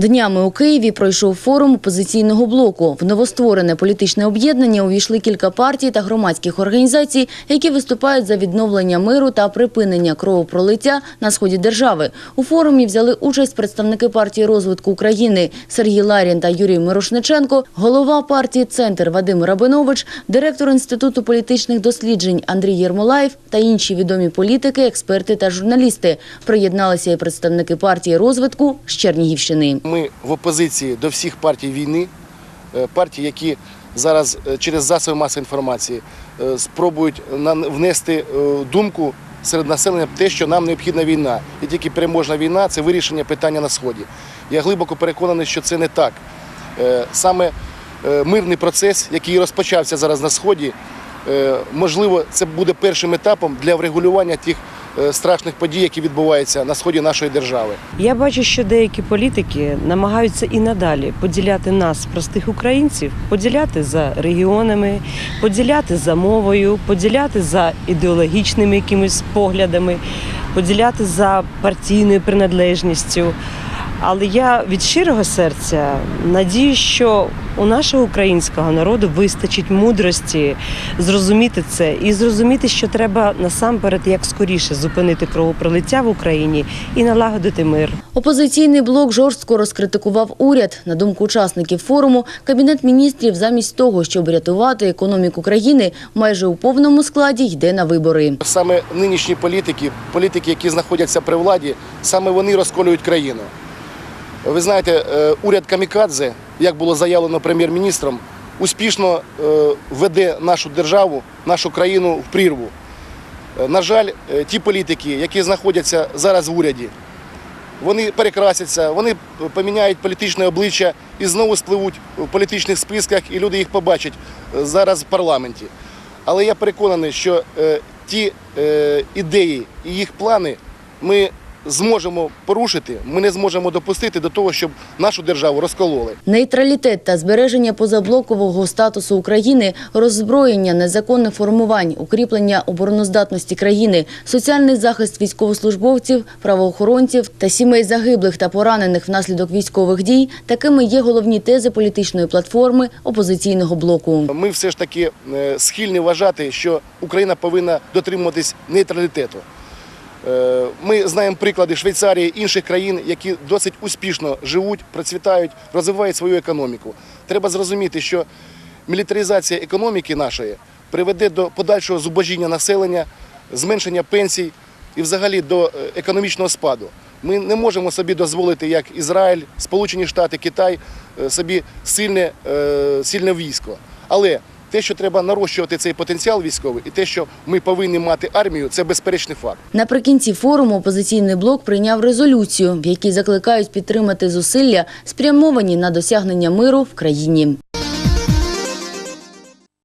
Днями у Києві пройшов форум опозиційного блоку. В новостворене політичне об'єднання увійшли кілька партій та громадських організацій, які виступають за відновлення миру та припинення кровопролиття на сході держави. У форумі взяли участь представники партії розвитку України Сергій Ларін та Юрій Мирошниченко, голова партії Центр Вадим Рабинович, директор інституту політичних досліджень Андрій Єрмолаєв та інші відомі політики, експерти та журналісти. Приєдналися і представники партії розвитку з Чернігівщини. Ми в опозиції до всіх партій війни, е, партій, які зараз е, через засоби масової інформації е, спробують внести думку серед населення те, що нам необхідна війна. І тільки переможна війна це вирішення питання на сході. Я глибоко переконаний, що це не так. Саме мирний процес, який розпочався зараз на сході, можливо, це буде першим етапом для врегулювання тих страшних подій, які відбуваються на сході нашої держави. Я бачу, що деякі політики намагаються і надалі поділяти нас, простих українців, поділяти за регіонами, поділяти за мовою, поділяти за ідеологічними якимись поглядами, поділяти за партійною приналежністю. Але я від щирого серця надію, що у нашого українського народу вистачить мудрості зрозуміти це і зрозуміти, що треба насамперед як скоріше зупинити кровопролиття в Україні і налагодити мир. Опозиційний блок жорстко розкритикував уряд. На думку учасників форуму, кабінет міністрів замість того, щоб рятувати економіку країни, майже у повному складі йде на вибори. Саме нинішні політики, політики, які знаходяться при владі, саме вони розколюють країну. Ви знаєте, е, уряд Камікадзе, як було заявлено прем'єр-міністром, успішно е, веде нашу державу, нашу країну в прірву. Е, На жаль, ті політики, які знаходяться зараз в уряді, вони перекрасяться, вони поміняють політичне обличчя і знову спливуть в політичних списках, і люди їх побачать зараз в парламенті. Але я переконаний, що ті ідеї і їх плани ми зможемо порушити, ми не зможемо допустити до того, щоб нашу державу розкололи. Нейтралітет та збереження позаблокового статусу України, роззброєння незаконних формувань, укріплення обороноздатності країни, соціальний захист військовослужбовців, правоохоронців та сімей загиблих та поранених внаслідок військових дій – такими є головні тези політичної платформи опозиційного блоку. Ми все ж таки е, схильні вважати, що Україна повинна дотримуватись нейтралітету. Е, Ми знаємо приклади Швейцарії інших країн, які досить успішно живуть, процвітають, розвивають свою економіку. Треба зрозуміти, що мілітаризація економіки нашої приведе до подальшого зубожіння населення, зменшення пенсій і взагалі до е, економічного спаду. Ми не можемо собі дозволити, як Ізраїль, Сполучені Штати, Китай, е, собі сильне, сильне військо. Але те, що треба нарощувати цей потенціал військовий, і те, що ми повинні мати армію, це безперечний факт. Наприкінці форуму опозиційний блок прийняв резолюцію, в якій закликають підтримати зусилля, спрямовані на досягнення миру в країні.